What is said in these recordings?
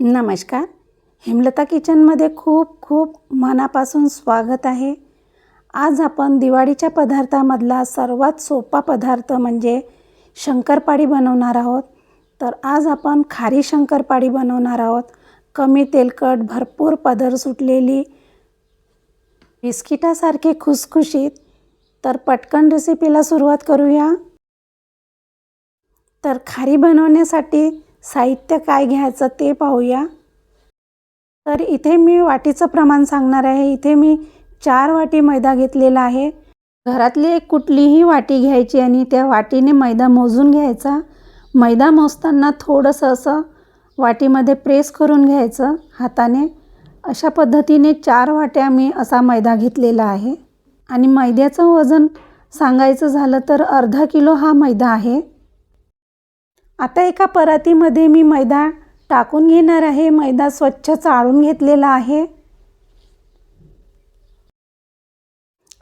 नमस्कार. हेमलता किचनमध्ये खूप खूप मनापासून स्वागत आहे. आज आपण दिवाळीच्या पदार्थामधला सर्वात सोपा पदार्थ म्हणजे शंकरपाळी बनवणार आहोत. तर आज आपण खारी शंकरपाळी बनवणार आहोत. कमी तेलकट भरपूर पदर सुटलेली बिस्किटासारखे खुसखुशीत. तर पटकन रेसिपीला सुरुवात करूया. तर खारी बनवण्यासाठी साहित्य काय घ्यायचं ते पाहूया. तर इथे मी वाटीचं प्रमाण सांगणार आहे. इथे मी चार वाटी मैदा घेतलेला आहे. घरातली एक कुठलीही वाटी घ्यायची आणि त्या वाटीने मैदा मोजून घ्यायचा. मैदा मोजताना थोडंसं असं वाटीमध्ये प्रेस करून घ्यायचं हाताने. अशा पद्धतीने चार वाट्या मी असा मैदा घेतलेला आहे. आणि मैद्याचं वजन सांगायचं झालं तर अर्धा किलो हा मैदा आहे. आता एका परातीमध्ये मी मैदा टाकून घेणार आहे. मैदा स्वच्छ चाळून घेतलेला आहे.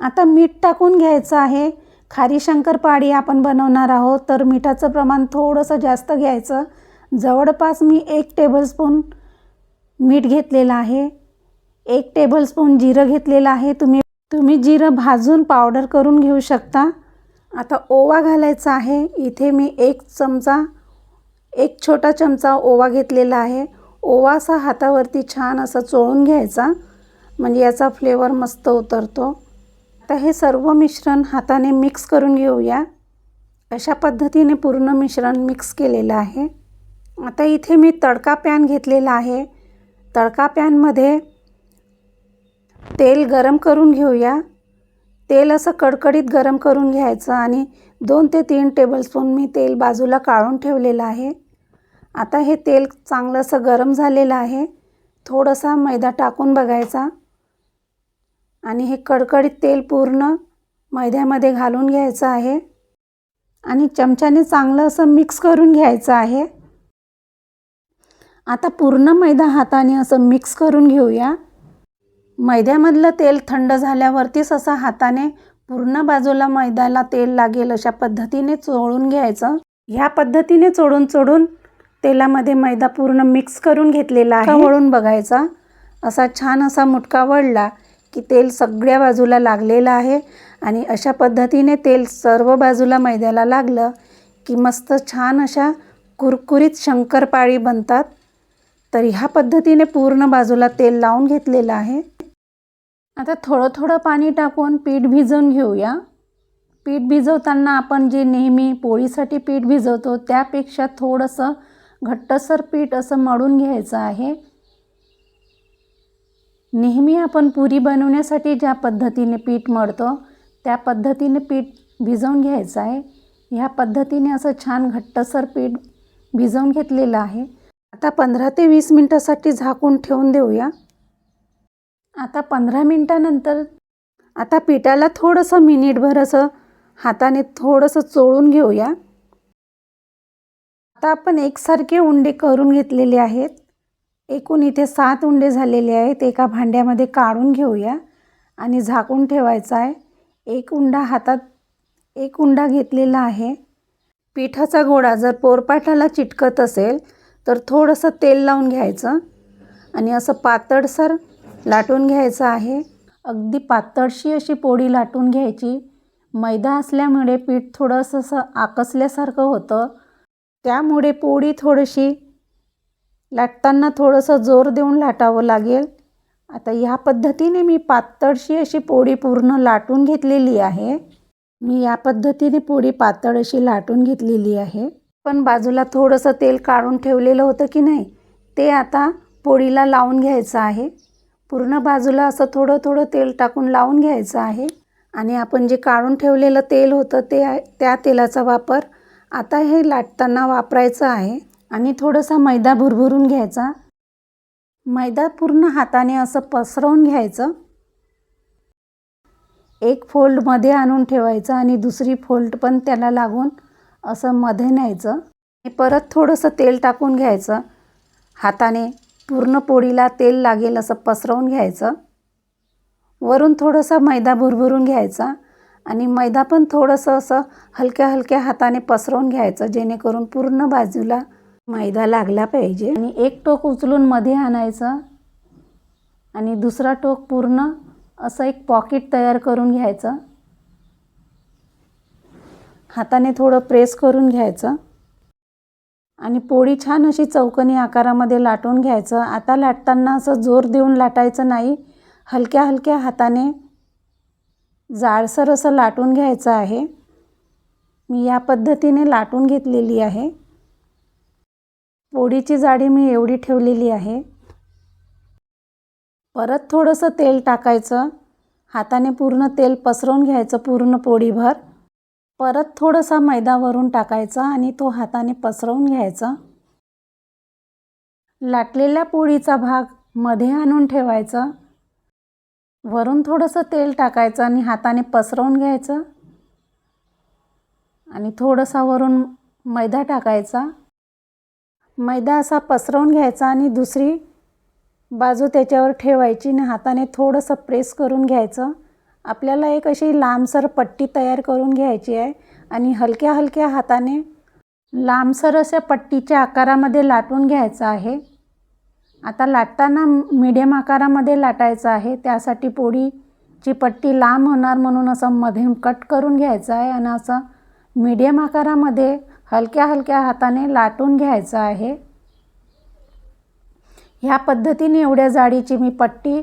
आता मीठ टाकून घ्यायचं आहे. खारी शंकरपाळी आपण बनवणार आहोत. तर मिठाचं प्रमाण थोडंसं जास्त घ्यायचं. जवळपास मी एक टेबलस्पून मीठ घेतलेलं आहे. एक टेबलस्पून जिरं घेतलेलं आहे. तुम्ही तुम्ही जिरं भाजून पावडर करून घेऊ शकता. आता ओवा घालायचा आहे. इथे मी एक चमचा एक छोटा चमचा ओवा घेतलेला आहे. ओवा असा हातावरती छान असं चोळून घ्यायचा. म्हणजे याचा फ्लेवर मस्त उतरतो. आता हे सर्व मिश्रण हाताने मिक्स करून घेऊया. अशा पद्धतीने पूर्ण मिश्रण मिक्स केलेलं आहे. आता इथे मी तडका पॅन घेतलेला आहे. तडका पॅनमध्ये तेल गरम करून घेऊया. तेल असं कडकडीत गरम करून घ्यायचं आणि दोन ते तीन टेबलस्पून मी तेल बाजूला काढून ठेवलेलं आहे. आता हे तेल चांगलं असं गरम झालेलं आहे. थोडासा मैदा टाकून बघायचा. आणि हे कडकडीत तेल पूर्ण मैद्यामध्ये घालून घ्यायचं आहे. आणि चमच्याने चांगलं असं मिक्स करून घ्यायचं आहे. आता पूर्ण मैदा हाताने असं मिक्स करून घेऊया. मैद्यामधलं तेल थंड झाल्यावरतीच असं हाताने पूर्ण बाजूला मैद्याला तेल लागेल अशा पद्धतीने चोळून घ्यायचं. ह्या पद्धतीने चोडून चोडून तेलामध्ये मैदा पूर्ण मिक्स करून घेतलेला आहे. वळून बघायचा. असा छान असा मुटका वळला की तेल सगळ्या बाजूला लागलेलं आहे आणि अशा पद्धतीने तेल सर्व बाजूला मैद्याला लागलं की मस्त छान अशा कुरकुरीत शंकरपाळी बनतात. तर ह्या पद्धतीने पूर्ण बाजूला तेल लावून घेतलेलं आहे. आता थोडं थोडं पाणी टाकून पीठ भिजवून घेऊया. पीठ भिजवताना आपण जे नेहमी पोळीसाठी पीठ भिजवतो त्यापेक्षा थोडंसं घट्टसर पीठ असं मळून घ्यायचं आहे. नेहमी आपण पुरी बनवण्यासाठी ज्या पद्धतीने पीठ मळतो त्या पद्धतीने पीठ भिजवून घ्यायचं आहे. ह्या पद्धतीने असं छान घट्टसर पीठ भिजवून घेतलेलं आहे. आता पंधरा ते वीस मिनटासाठी झाकून ठेवून देऊया. आता पंधरा मिनटानंतर आता पिठाला थोडंसं मिनिटभर असं हाताने थोडंसं चोळून घेऊया. आता आपण एकसारखे उंडे करून घेतलेले आहेत. एकूण इथे सात उंडे झालेले आहेत. एका भांड्यामध्ये काढून घेऊया आणि झाकून ठेवायचा आहे. एक उंडा हातात एक उंडा घेतलेला आहे. पिठाचा गोळा जर पोरपाठाला चिटकत असेल तर थोडंसं तेल लावून घ्यायचं आणि असं पातळसर लाटून घ्यायचं आहे. अगदी पातळशी अशी पोळी लाटून घ्यायची. मैदा असल्यामुळे पीठ थोडंसं असं आकसल्यासारखं होतं. त्यामुळे पोळी थोडीशी लाटताना थोडंसं जोर देऊन लाटावं लागेल. आता ह्या पद्धतीने मी पातळशी अशी पोळी पूर्ण लाटून घेतलेली आहे. मी या पद्धतीने पोळी पातळ अशी लाटून घेतलेली आहे. पण बाजूला थोडंसं तेल काढून ठेवलेलं होतं की नाही ते आता पोळीला लावून घ्यायचं आहे. पूर्ण बाजूला असं थोडं थोडं तेल टाकून लावून घ्यायचं आहे. आणि आपण जे काढून ठेवलेलं तेल होतं ते त्या तेलाचा वापर आता हे लाटताना वापरायचं आहे आणि थोडासा मैदा भुरभुरून घ्यायचा. मैदा पूर्ण हाताने असं पसरवून घ्यायचं. एक फोल्डमध्ये आणून ठेवायचं आणि दुसरी फोल्ड पण त्याला लागून असं मध्ये न्यायचं. परत थोडंसं तेल टाकून घ्यायचं. हाताने पूर्ण पोळीला तेल लागेल असं पसरवून घ्यायचं. वरून थोडंसं मैदा भुरभुरून घ्यायचा. आणि मैदा पण थोडंसं असं हलक्या हलक्या हाताने पसरवून घ्यायचं जेणेकरून पूर्ण बाजूला मैदा लागला पाहिजे. आणि एक टोक उचलून मध्ये आणायचं आणि दुसरा टोक पूर्ण असं एक पॉकेट तयार करून घ्यायचं. हाताने थोडं प्रेस करून घ्यायचं. आणि पोळी छान अशी चौकनी आकारामध्ये लाटून घ्यायचं. आता लाटताना असं जोर देऊन लाटायचं नाही. हलक्या हलक्या हाताने जाडसर असं लाटून घ्यायचं आहे. मी या पद्धतीने लाटून घेतलेली आहे. पोळीची जाडी मी एवढी ठेवलेली आहे. परत थोडंसं तेल टाकायचं. हाताने पूर्ण तेल पसरवून घ्यायचं पूर्ण पोळीभर परत थोडासा मैदा वरून टाकायचा आणि तो हाताने पसरवून घ्यायचा. लाटलेल्या पोळीचा भागमध्ये आणून ठेवायचा. वरून थोडंसं तेल टाकायचं आणि हाताने पसरवून घ्यायचं. आणि थोडासा वरून मैदा टाकायचा. मैदा असा पसरवून घ्यायचा आणि दुसरी बाजू त्याच्यावर ठेवायची आणि हाताने थोडंसं प्रेस करून घ्यायचं. आपल्याला एक अशी लांबसर पट्टी तयार करून घ्यायची आहे आणि हलक्या हलक्या हाताने लांबसर अशा पट्टीच्या आकारामध्ये लाटून घ्यायचं आहे. आता लाटताना मिडियम आकारामध्ये लाटायचं आहे. त्यासाठी पोळीची पट्टी लांब होणार म्हणून असं मध्ये कट करून घ्यायचं आहे आणि असं मीडियम आकारामध्ये हलक्या हलक्या हाताने लाटून घ्यायचं आहे. ह्या पद्धतीने एवढ्या जाडीची मी पट्टी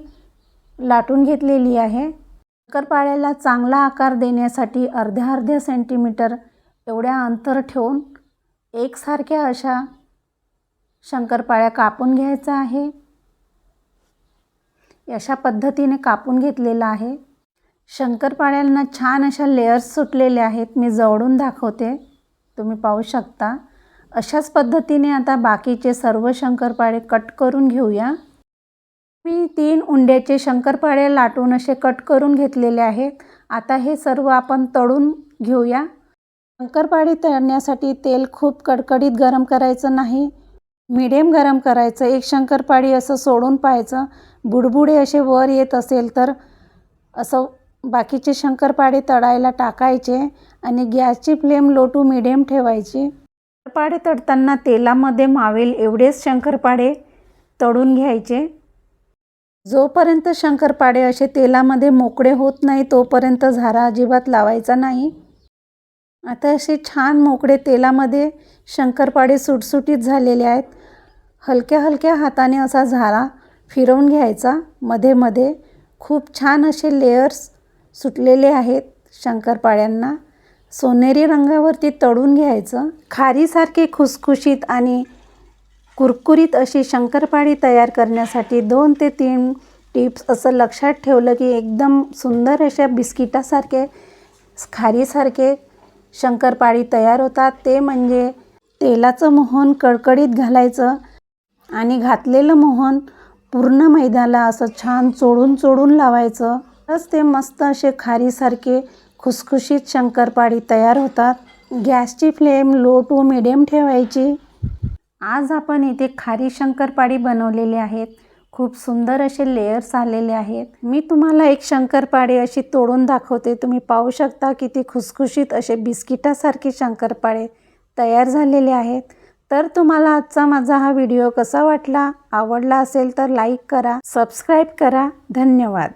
लाटून घेतलेली आहे. शंकरपाळ्याला चांगला आकार देण्यासाठी अर्ध्या अर्ध्या सेंटीमीटर एवढ्या अंतर ठेवून एकसारख्या अशा शंकरपाळ्या कापून घ्यायचा आहे. अशा पद्धतीने कापून घेतलेला आहे. शंकरपाळ्यांना छान अशा लेयर्स सुटलेल्या आहेत. मी जवळून दाखवते. तुम्ही पाहू शकता. अशाच पद्धतीने आता बाकीचे सर्व शंकरपाळे कट करून घेऊया. मी तीन उंड्याचे शंकरपाळे लाटून असे कट करून घेतलेले आहेत. आता हे सर्व आपण तळून घेऊया. शंकरपाळे तळण्यासाठी तेल खूप कडकडीत गरम करायचं नाही. मिडियम गरम करायचं एक शंकरपाळी असं सोडून पाहायचं. बुडबुडे असे वर येत असेल तर असं बाकीचे शंकरपाळे तळायला टाकायचे आणि गॅसची फ्लेम लो टू मिडियम ठेवायची. शंकरपाळे तळताना तेलामध्ये मावेल एवढेच शंकरपाळे तळून घ्यायचे. जोपर्यंत शंकरपाळे असे तेलामध्ये मोकळे होत नाही तोपर्यंत झारा अजिबात लावायचा नाही. आता असे छान मोकळे तेलामध्ये शंकरपाळे सुटसुटीत झालेले आहेत. हलक्या हलक्या हाताने असा झारा फिरवून घ्यायचा. मध्ये मध्ये खूप छान असे लेयर्स सुटलेले आहेत शंकरपाळ्यांना. सोनेरी रंगावरती तळून घ्यायचं. खारीसारखे खुसखुशीत आणि कुरकुरीत अशी शंकरपाळी तयार करण्यासाठी दोन ते तीन टिप्स असं लक्षात ठेवलं की एकदम सुंदर अशा बिस्किटासारखे खारीसारखे शंकरपाळी तयार होतात. ते म्हणजे तेलाचं मोहन कडकडीत घालायचं आणि घातलेलं मोहन पूर्ण मैद्याला असं छान चोडून चोडून लावायचं. तरच ते मस्त असे खारीसारखे खुसखुशीत शंकरपाळी तयार होतात. गॅसची फ्लेम लो टू मिडियम ठेवायची. आज आपण इथे खारी शंकरपाळी बनवलेली आहेत. खूप सुंदर असे लेयर्स आलेले आहेत. मी तुम्हाला एक शंकरपाळी अशी तोडून दाखवते. तुम्ही पाहू शकता किती खुसखुशीत असे बिस्किटासारखे शंकरपाळे तयार झालेले आहेत. तर तुम्हाला आजचा माझा हा व्हिडिओ कसा वाटला आवडला असेल तर लाईक करा सबस्क्राईब करा. धन्यवाद.